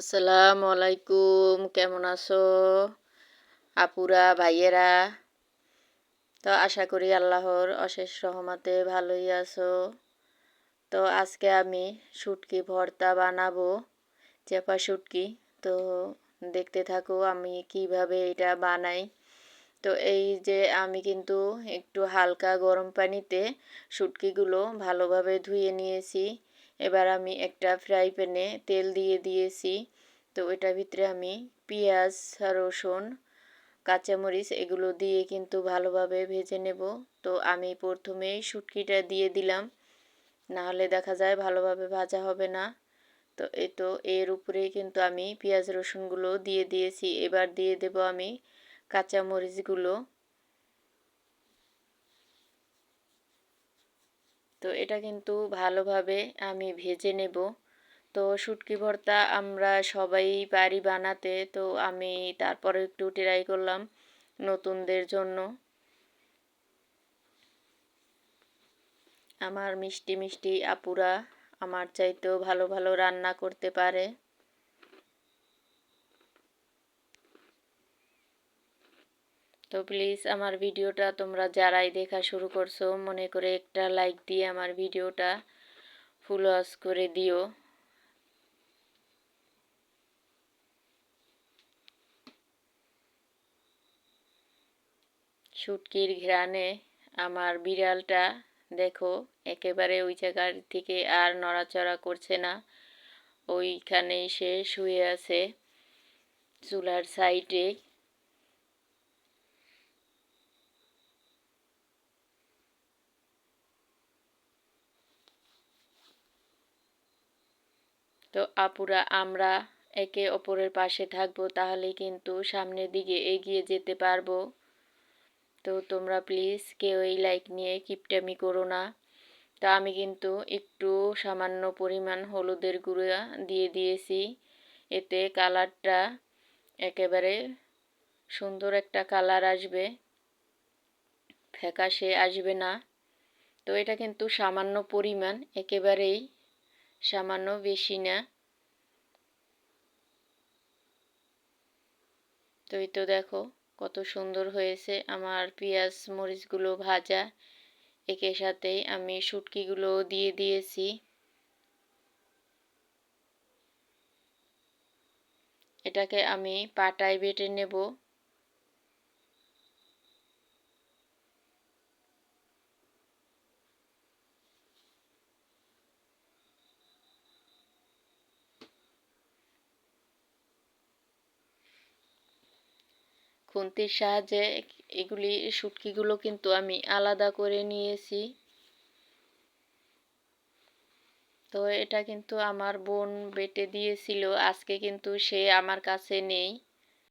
আসসালামু আলাইকুম কেমন আছো? আপুরা, ভাইয়েরা? তো আশা করি আল্লাহর অশেষ রহমতে ভালোই আছো। তো আজকে আমি শুটকি ভর্তা বানাবো, চেপা শুটকি। তো দেখতে থাকো আমি কীভাবে এটা বানাই। তো এই যে আমি কিন্তু একটু হালকা গরম পানিতে শুটকিগুলো ভালোভাবে ধুয়ে নিয়েছি। এবার আমি একটা ফ্রাই প্যানে তেল দিয়ে দিয়েছি। তো এটার ভিতরে আমি পেঁয়াজ, রসুন, কাঁচামরিচ এগুলো দিয়ে কিন্তু ভালোভাবে ভেজে নেব। তো আমি প্রথমেই শুটকিটা দিয়ে দিলাম। নাহলে দেখা যায় ভালোভাবে ভাজা হবে না। তো এই তো এর উপরেই কিন্তু আমি পেঁয়াজ, রসুনগুলো দিয়ে দিয়েছি। এবার দিয়ে দেব আমি কাঁচামরিচগুলো। তো এটা কিন্তু ভালোভাবে আমি ভেজে নেব। তো শুটকি ভর্তা আমরা সবাই পারি বানাতে, তো আমি তারপরে একটু ট্রাই করলাম নতুনদের জন্য। আমার মিষ্টি মিষ্টি আপুরা আমার চাইতেও ভালো ভালো রান্না করতে পারে। তো প্লিজ আমার ভিডিওটা তোমরা যারাই দেখা শুরু করছ, মনে করে একটা লাইক দিয়ে আমার ভিডিওটা ফুল ওয়াশ করে দিও। শুটকির ঘ্রাণে আমার বিড়ালটা দেখো, একেবারে ওই জায়গার থেকে আর নড়াচড়া করছে না। ওইখানেই সে শুয়ে আছে, চুলার সাইডে তো আপুরা, আমরা একে অপরের পাশে থাকব, তাহলে কিন্তু সামনের দিকে এগিয়ে যেতে পারব। তো তোমরা প্লিজ কেউ এই লাইক নিয়ে কিপটামি করো না। তো আমি কিন্তু একটু সামান্য পরিমাণ হলুদের গুঁড়া দিয়ে দিয়েছি। এতে কালারটা একেবারে সুন্দর একটা কালার আসবে। ফ্যাকাশে আসবে না। তো এটা কিন্তু সামান্য পরিমাণ, একেবারেই সামান্য বেশি না। তো এই তো দেখো কত সুন্দর হয়েছে আমার পেঁয়াজ মরিচগুলো ভাজা। একে সাথেই আমি শুটকিগুলো দিয়ে দিয়েছি। এটাকে আমি পাটায় বেটে নেব। খুন্তির সাহায্যে এগুলি শুটকিগুলো কিন্তু আমি আলাদা করে নিয়েছি। তো এটা কিন্তু আমার বোন বেটে দিয়েছিল, আজকে কিন্তু সে আমার কাছে নেই।